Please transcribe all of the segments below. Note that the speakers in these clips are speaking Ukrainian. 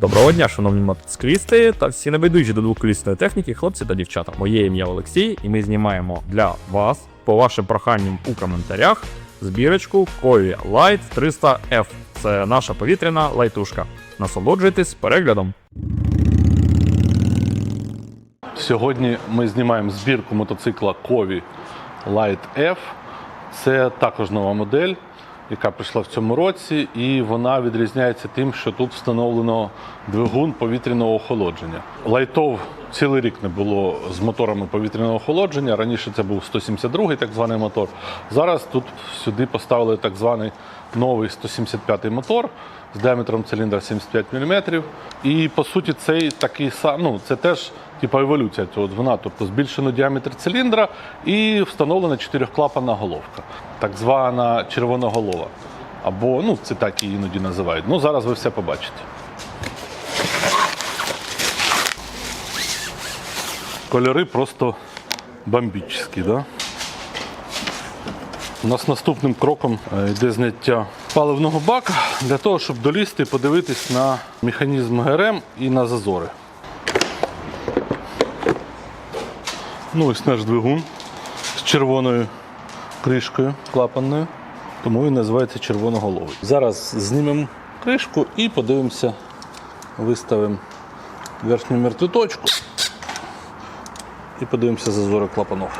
Доброго дня, шановні мотоциклісти та всі небайдужі до двоколісної техніки, хлопці та дівчата. Моє ім'я Олексій, і ми знімаємо для вас по вашим проханням у коментарях збірочку Кові Light 300F. Це наша повітряна лайтушка. Насолоджуйтесь переглядом. Сьогодні ми знімаємо збірку мотоцикла Кові Light F. Це також нова модель, яка прийшла в цьому році, і вона відрізняється тим, що тут встановлено двигун повітряного охолодження. Лайтов цілий рік не було з моторами повітряного охолодження. Раніше це був 172-й так званий мотор. Зараз тут сюди поставили так званий новий 175-й мотор з діаметром циліндра 75 мм. І по суті, цей такий сам, ну це теж типа еволюція цього двигуна, тобто збільшено діаметр циліндра і встановлена чотирьохклапанна головка, так звана червоноголова. Або ну це так її іноді називають. Ну зараз ви все побачите. Кольори просто бомбічні, да? У нас наступним кроком е, йде зняття паливного бака для того, щоб долізти і подивитись на механізм ГРМ і на зазори. Ну, ось наш двигун з червоною кришкою клапанною, тому він називається червоноголовий. Зараз знімемо кришку і подивимося, виставимо верхню мертву точку і подивимося зазори клапанов.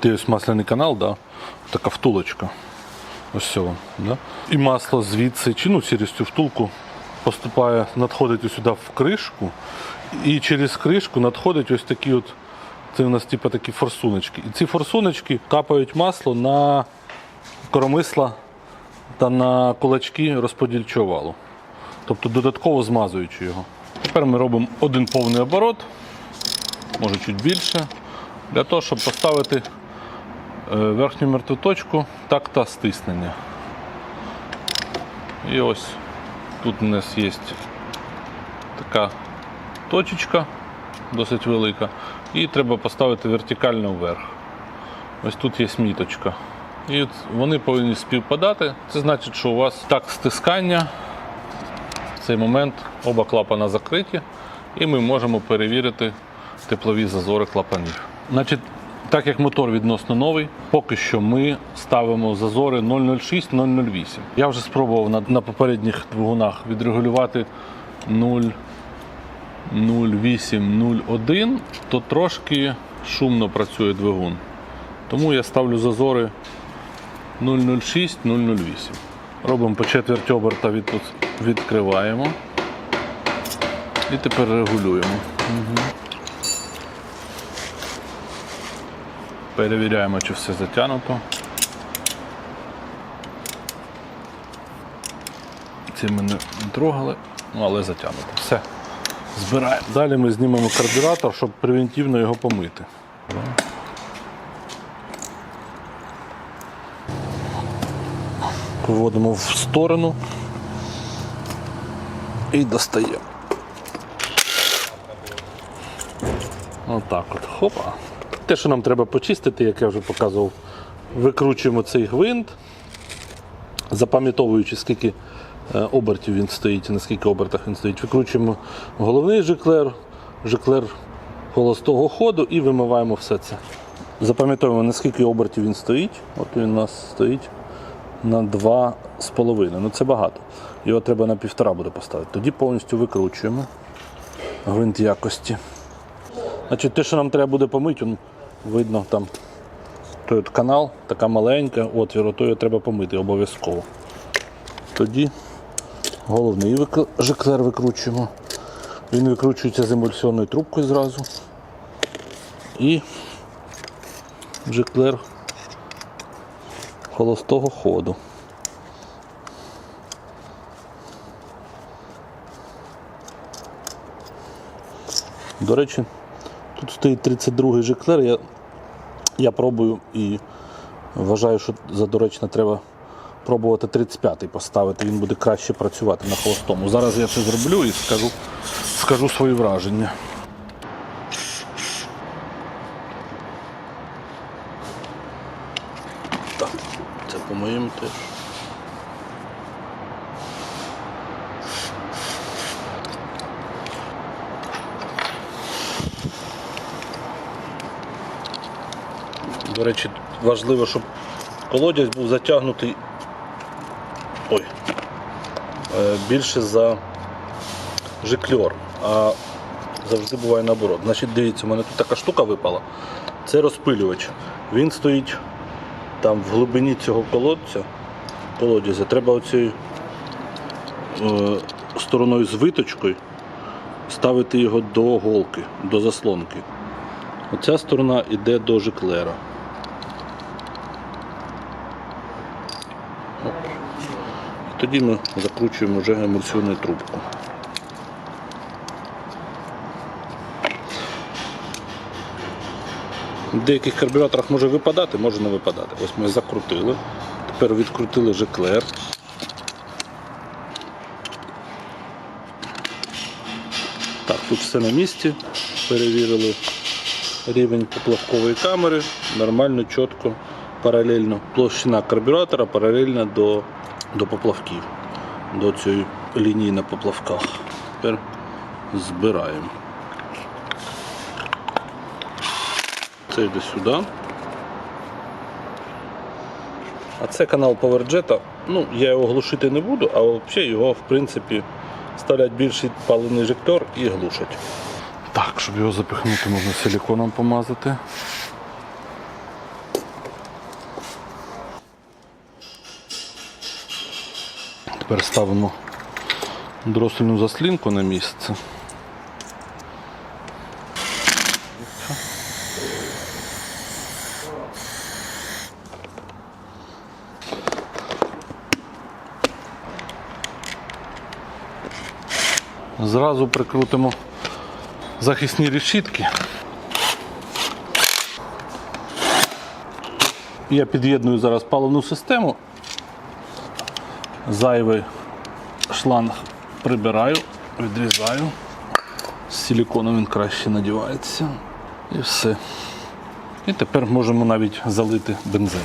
Тут є ось масляний канал, да? така втулочка. Ось. Да? І масло звідси, чи ну через втулку поступає, надходить сюди в кришку, і через кришку надходить ось такі от, це у нас типу такі форсуночки. І ці форсуночки капають масло на коромисла та на кулачки розподільчого валу. Тобто додатково змазуючи його. Тепер ми робимо один повний оборот, може чуть більше, для того, щоб поставити верхню мертву точку такта стиснення. І ось тут у нас є така точечка, досить велика, і треба поставити вертикально вверх. Ось тут є міточка. І вони повинні співпадати. Це значить, що у вас так стискання. В цей момент оба клапана закриті, і ми можемо перевірити теплові зазори клапанів. Значить, так як мотор відносно новий, поки що ми ставимо зазори 0,06-0,08. Я вже спробував на, на попередніх двигунах відрегулювати 0,08-0,1, то трошки шумно працює двигун. Тому я ставлю зазори 0,06-0,08. Робимо по четверть оберта від, відкриваємо. І тепер регулюємо. Перевіряємо, чи все затягнуто. Ці ми не трогали, ну, але затягнуто. Все. Збираємо. Далі ми знімемо карбюратор, щоб превентивно його помити. Виводимо в сторону і достаємо. Отак от. Хопа. Те, що нам треба почистити, як я вже показував, викручуємо цей гвинт, запам'ятовуючи, скільки е, обертів він стоїть, на скільки обертах він стоїть. Викручуємо головний жиклер, жиклер холостого ходу і вимиваємо все це. Запам'ятовуємо, на скільки обертів він стоїть. От він у нас стоїть на 2,5. Ну це багато. Його треба на півтора буде поставити. Тоді повністю викручуємо гвинт якості. Значить, те, що нам треба буде помити, видно там той канал, така маленька, отвір, то його треба помити обов'язково. Тоді головний жиклер викручуємо. Він викручується з емульсіонною трубкою зразу. І жиклер холостого ходу. До речі, стоїть 32-й жиклер. Я, я пробую і вважаю, що за доречно треба пробувати 35-й поставити. Він буде краще працювати на холостому. Зараз я це зроблю і скажу, скажу свої враження. Так, це по-моєму теж. До речі, важливо, щоб колодязь був затягнутий ой, е, більше за жикльор, а завжди буває наоборот. Значить, дивіться, у мене тут така штука випала. Це розпилювач. Він стоїть там в глибині цього колодця, колодязя. Треба оцією е, стороною з виточкою ставити його до голки, до заслонки. Оця сторона йде до жиклера. Оп. І тоді ми закручуємо вже емульсійну трубку. В деяких карбюраторах може випадати, може не випадати. Ось ми закрутили. Тепер відкрутили жиклер. Так, тут все на місці. Перевірили рівень поплавкової камери. Нормально, чітко, паралельно. Площина карбюратора паралельна до, до поплавків, до цієї лінії на поплавках. Тепер збираємо. Це йде сюди. А це канал PowerJet. Ну, я його глушити не буду, а взагалі його, в принципі, ставлять більший паливний інжектор і глушать. Так, щоб його запихнути, можна силіконом помазати. Тепер ставимо дросельну заслінку на місце. Зразу прикрутимо захисні решітки. Я під'єдную зараз паливну систему. Зайвий шланг прибираю, відрізаю. З силіконом він краще надівається. І все. І тепер можемо навіть залити бензин.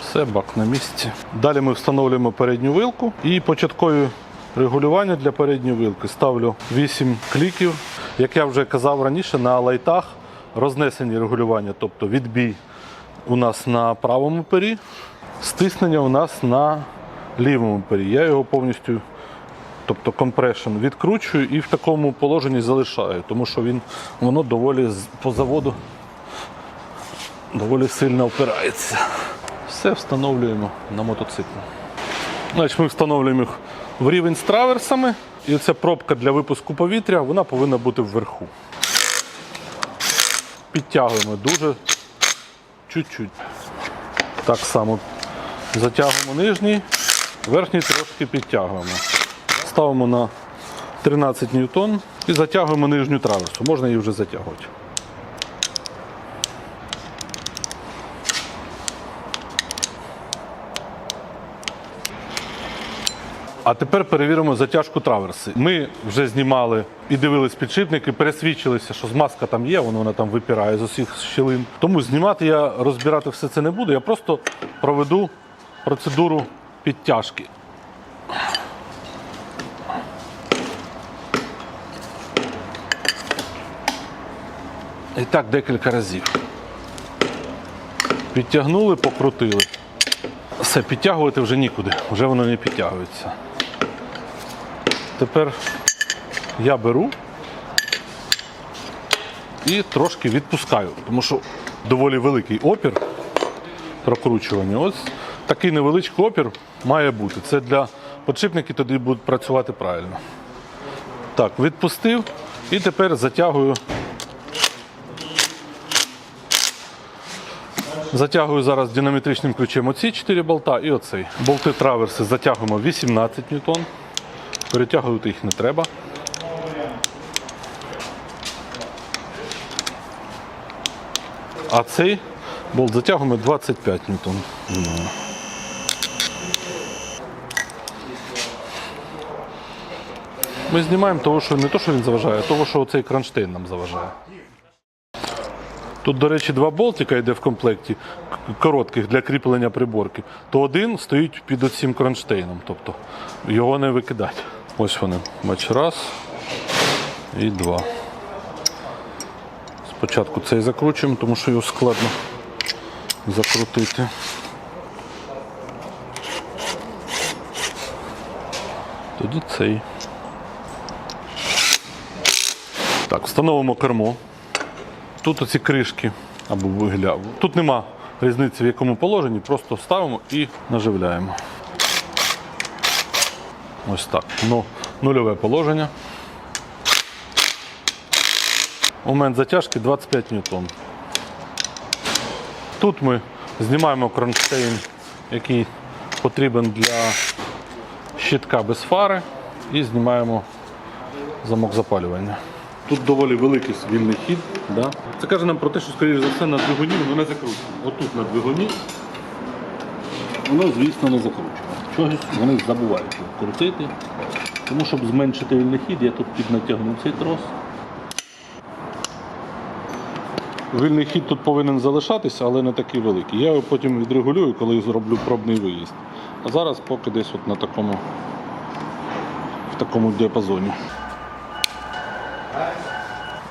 Все, бак на місці. Далі ми встановлюємо передню вилку і початкові регулювання для передньої вилки. Ставлю 8 кліків. Як я вже казав раніше, на лайтах рознесені регулювання, тобто відбій у нас на правому пері, стиснення у нас на лівому пері. Я його повністю, тобто компрешн, відкручую і в такому положенні залишаю, тому що він, воно доволі по заводу доволі сильно опирається. Все встановлюємо на мотоцикл. Значить, ми встановлюємо їх в рівень з траверсами. І ця пробка для випуску повітря вона повинна бути вверху. Підтягуємо дуже чуть-чуть. Так само затягуємо нижній, верхній трошки підтягуємо. Ставимо на 13 ньютон і затягуємо нижню траверсу. Можна її вже затягувати. А тепер перевіримо затяжку траверси. Ми вже знімали і дивились підшипники, пересвідчилися, що змазка там є, воно вона там випирає з усіх щілин. Тому знімати я розбирати все це не буду. Я просто проведу процедуру підтяжки. І так декілька разів. Підтягнули, покрутили. Все, підтягувати вже нікуди, вже воно не підтягується. Тепер я беру і трошки відпускаю, тому що доволі великий опір прокручування. Ось такий невеличкий опір має бути. Це для подшипників тоді будуть працювати правильно. Так, відпустив і тепер затягую. Затягую зараз динамітричним ключем оці 4 болта і оцей. Болти траверси затягуємо 18 ньютон. Перетягувати їх не треба. А цей болт затягуємо 25 ньютон. Ми знімаємо того, що не то, що він заважає, а того, що цей кронштейн нам заважає. Тут, до речі, два болтика йде в комплекті, коротких для кріплення приборки. То один стоїть під оцим кронштейном, тобто його не викидати. Ось вони. Бач, раз і два. Спочатку цей закручуємо, тому що його складно закрутити. Тоді цей. Так, встановимо кермо. Тут оці кришки або вигля. Тут нема різниці в якому положенні, просто ставимо і наживляємо. Ось так. Ну, нульове положення. Момент затяжки 25 ньютон. Тут ми знімаємо кронштейн, який потрібен для щитка без фари, і знімаємо замок запалювання. Тут доволі великий вільний хід. Да? Це каже нам про те, що, скоріш за все, на двигуні воно не закручено. Отут на двигуні воно, звісно, не закручено. Чогось вони забувають крутити. Тому, щоб зменшити вільний хід, я тут піднатягну цей трос. Вільний хід тут повинен залишатися, але не такий великий. Я його потім відрегулюю, коли зроблю пробний виїзд. А зараз поки десь от на такому, в такому діапазоні.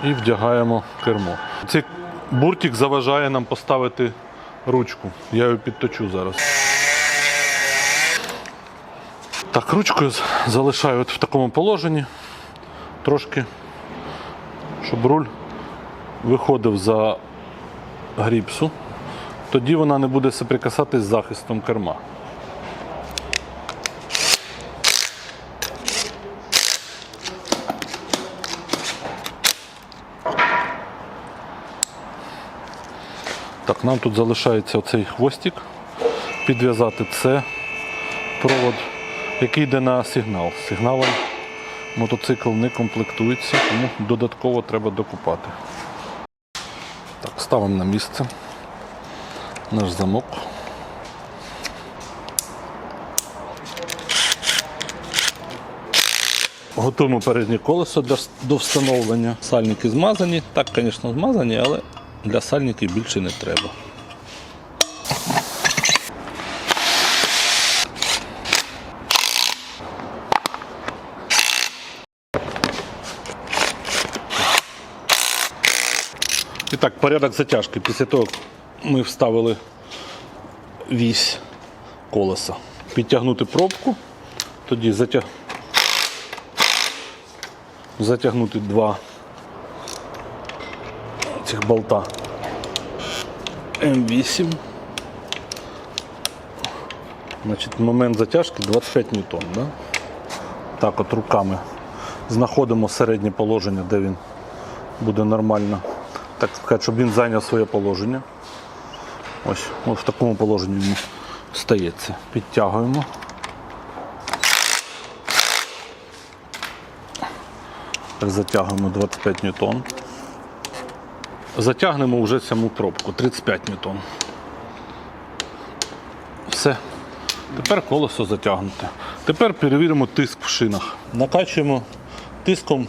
І вдягаємо кермо. Цей буртик заважає нам поставити ручку. Я його підточу зараз. Так, ручку я залишаю от в такому положенні. Трошки, щоб руль виходив за гріпсу. Тоді вона не буде соприкасатись з захистом керма. Так, нам тут залишається оцей хвостик. Підв'язати це провод, який йде на сигнал. Сигналом мотоцикл не комплектується, тому додатково треба докупати. Так, ставимо на місце наш замок. Готуємо переднє колесо до встановлення. Сальники змазані. Так, звісно, змазані, але для сальників більше не треба. І так, порядок затяжки. Після того ми вставили вісь колеса. Підтягнути пробку, тоді затяг... затягнути два цих болта М8. Значить, момент затяжки 25 ньютон. Да? Так от руками знаходимо середнє положення, де він буде нормально. Так сказати, щоб він зайняв своє положення. Ось, от в такому положенні він стається. Підтягуємо. Так, затягуємо 25 ньютон. Затягнемо вже саму пробку 35 ньютон. Все. Тепер колесо затягнуте. Тепер перевіримо тиск в шинах. Накачуємо тиском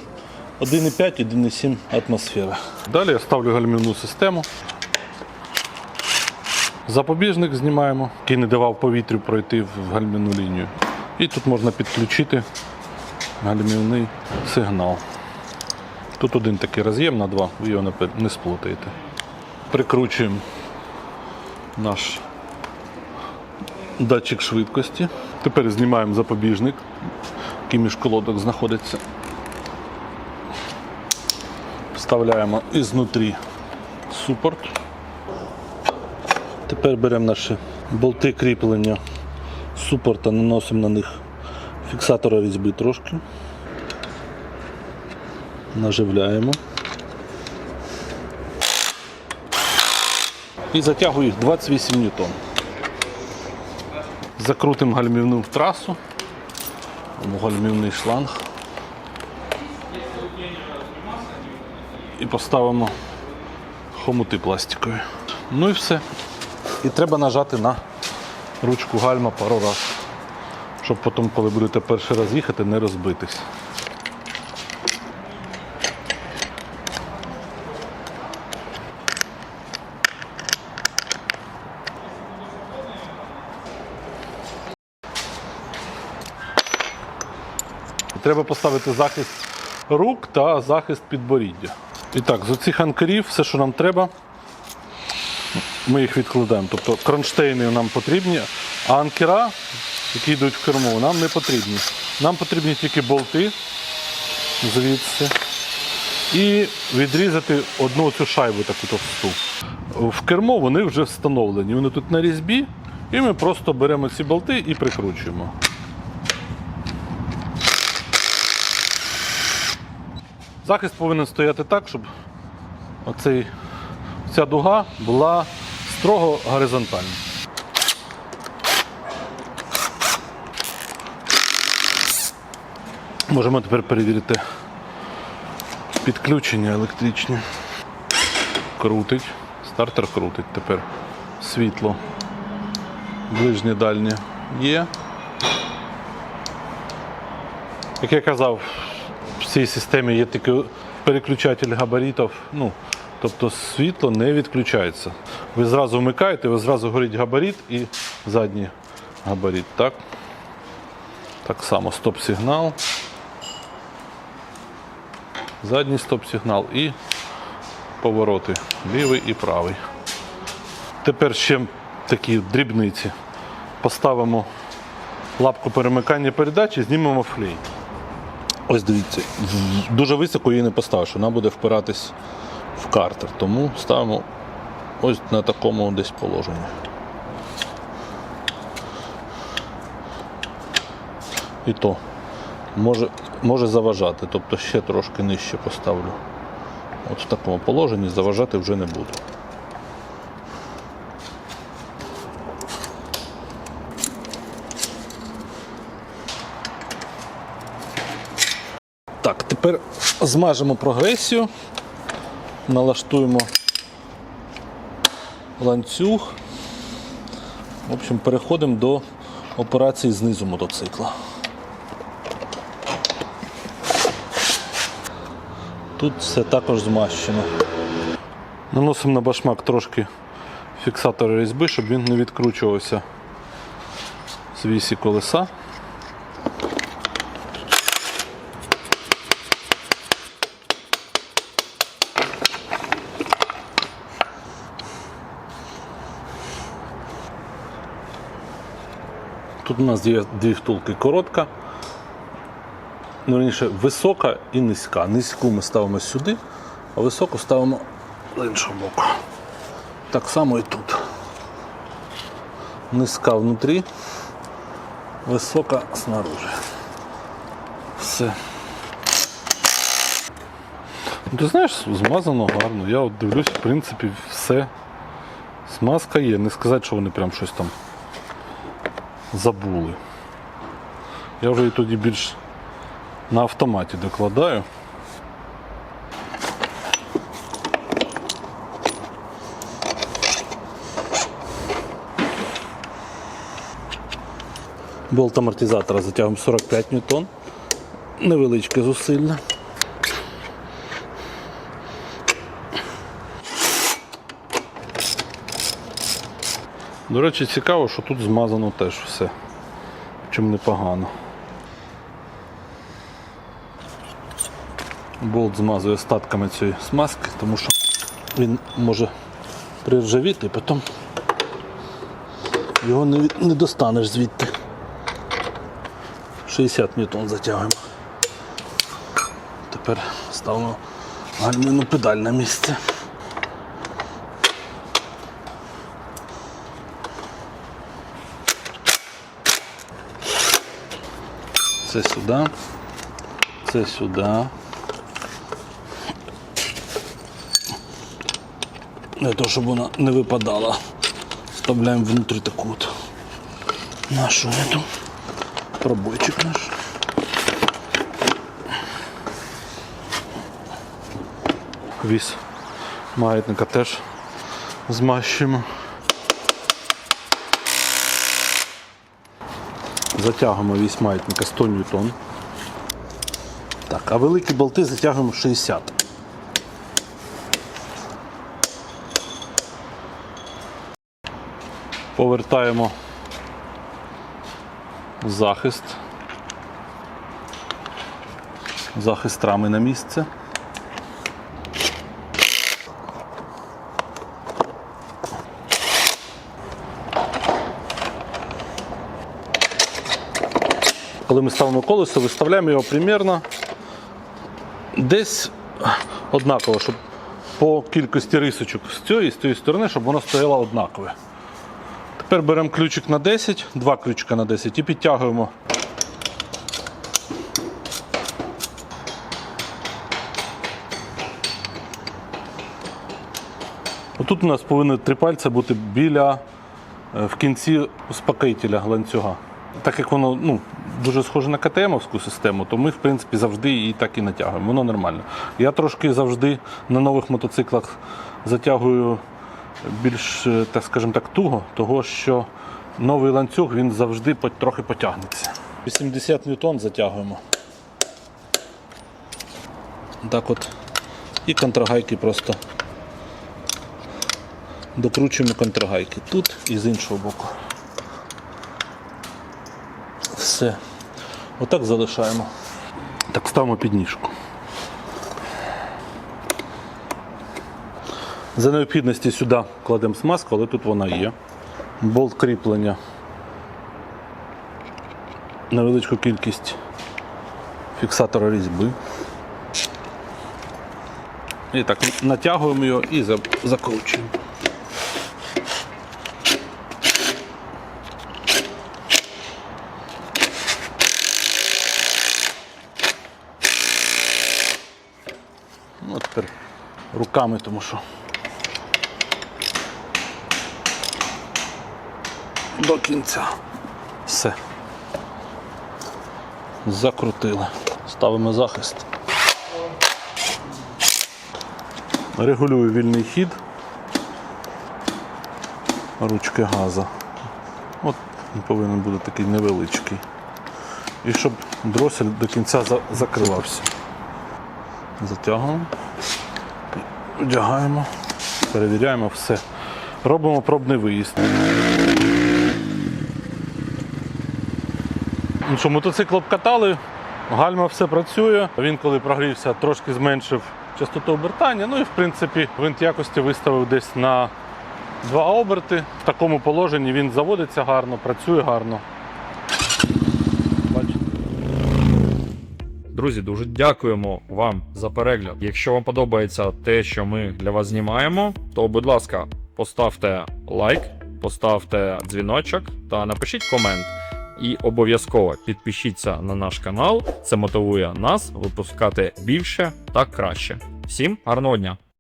1,5-1,7 атмосфери. Далі я ставлю гальмівну систему. Запобіжник знімаємо, який не давав повітрю пройти в гальмівну лінію. І тут можна підключити гальмівний сигнал. Тут один такий роз'єм на два, ви його не сплутаєте. Прикручуємо наш датчик швидкості. Тепер знімаємо запобіжник, який між колодок знаходиться. Вставляємо ізнутрі супорт. Тепер беремо наші болти кріплення супорта, наносимо на них фіксатора різьби трошки. Наживляємо. І затягую їх 28 ньютон. Закрутимо гальмівну трасу, гальмівний шланг. І поставимо хомути пластикові. Ну і все. І треба нажати на ручку гальма пару разів, щоб потім, коли будете перший раз їхати, не розбитись. Треба поставити захист рук та захист підборіддя. І так, з оцих анкерів все, що нам треба, ми їх відкладаємо. Тобто кронштейни нам потрібні, а анкера, які йдуть в керму, нам не потрібні. Нам потрібні тільки болти звідси. І відрізати одну цю шайбу таку товсту. В кермо вони вже встановлені. Вони тут на різьбі, і ми просто беремо ці болти і прикручуємо. Захист повинен стояти так, щоб оцей, ця дуга була строго горизонтальна. Можемо тепер перевірити підключення електричні. Крутить. Стартер крутить тепер. Світло. Ближнє дальнє є. Як я казав, цій системі є тільки переключатель габаритів. Ну, тобто світло не відключається. Ви зразу вмикаєте, ви зразу горить габарит і задній габарит. Так, так само стоп-сигнал. Задній стоп-сигнал і повороти лівий і правий. Тепер ще такі дрібниці. Поставимо лапку перемикання передачі, знімемо флей. Ось дивіться, дуже високо її не поставиш, вона буде впиратись в картер. Тому ставимо ось на такому десь положенні. І то може, може заважати, тобто ще трошки нижче поставлю. От в такому положенні заважати вже не буду. Так, тепер змажемо прогресію, налаштуємо ланцюг. В общем, переходимо до операції знизу мотоцикла. Тут все також змащено. Наносимо на башмак трошки фіксатора різьби, щоб він не відкручувався з вісі колеса. У нас є дві втулки коротка, ну, раніше висока і низька. Низьку ми ставимо сюди, а високу ставимо з іншого боку. Так само і тут. Низька внутрі, висока снаружи. Все. Ну, Ти знаєш, змазано гарно. Я от дивлюсь, в принципі, все. Смазка є. Не сказати, що вони прям щось там забули. Я вже і тоді більш на автоматі докладаю. Болт амортизатора затягуємо 45 ньютон. Невеличке зусилля. До речі, цікаво, що тут змазано теж все. Чим непогано. Болт змазує остатками цієї смазки, тому що він може приржавіти, і потім його не, не достанеш звідти. 60 ньютон затягуємо. Тепер ставимо гальмівну педаль на місце. Це сюди, це сюди. Для того, щоб вона не випадала, вставляємо внутрі таку от нашу эту пробойчик наш. Віс маятника теж змащуємо. Затягуємо вісь маятника 100 ньютон. Так, а великі болти затягуємо 60. Повертаємо захист. Захист рами на місце. Коли ми ставимо колесо, виставляємо його примірно десь однаково, щоб по кількості рисочок з цієї з тієї сторони, щоб воно стояло однакове. Тепер беремо ключик на 10, два ключика на 10 і підтягуємо. Отут у нас повинні три пальця бути біля е, в кінці успокоїтеля ланцюга. Так як воно ну, дуже схоже на КТМовську систему, то ми в принципі завжди її так і натягуємо. Воно нормально. Я трошки завжди на нових мотоциклах затягую більш, е, так скажімо так, туго, того що новий ланцюг він завжди трохи потягнеться. 80 ньютон затягуємо. Так от. І контрагайки просто докручуємо контрагайки тут і з іншого боку. Все. Отак залишаємо. Так ставимо підніжку. За необхідності сюди кладемо смазку, але тут вона є. Болт кріплення. Невеличку кількість фіксатора різьби. І так натягуємо його і закручуємо. Ну, тепер руками, тому що до кінця. Все. Закрутили. Ставимо захист. Регулюю вільний хід. Ручки газа. От він повинен бути такий невеличкий. І щоб дросель до кінця закривався. Затягуємо, вдягаємо, перевіряємо все. Робимо пробний виїзд. Ну що, мотоцикл обкатали, гальма все працює. Він, коли прогрівся, трошки зменшив частоту обертання. Ну і в принципі винт якості виставив десь на два оберти. В такому положенні він заводиться гарно, працює гарно. Друзі, дуже дякуємо вам за перегляд. Якщо вам подобається те, що ми для вас знімаємо, то будь ласка, поставте лайк, поставте дзвіночок та напишіть комент. І обов'язково підпишіться на наш канал. Це мотивує нас випускати більше та краще. Всім гарного дня!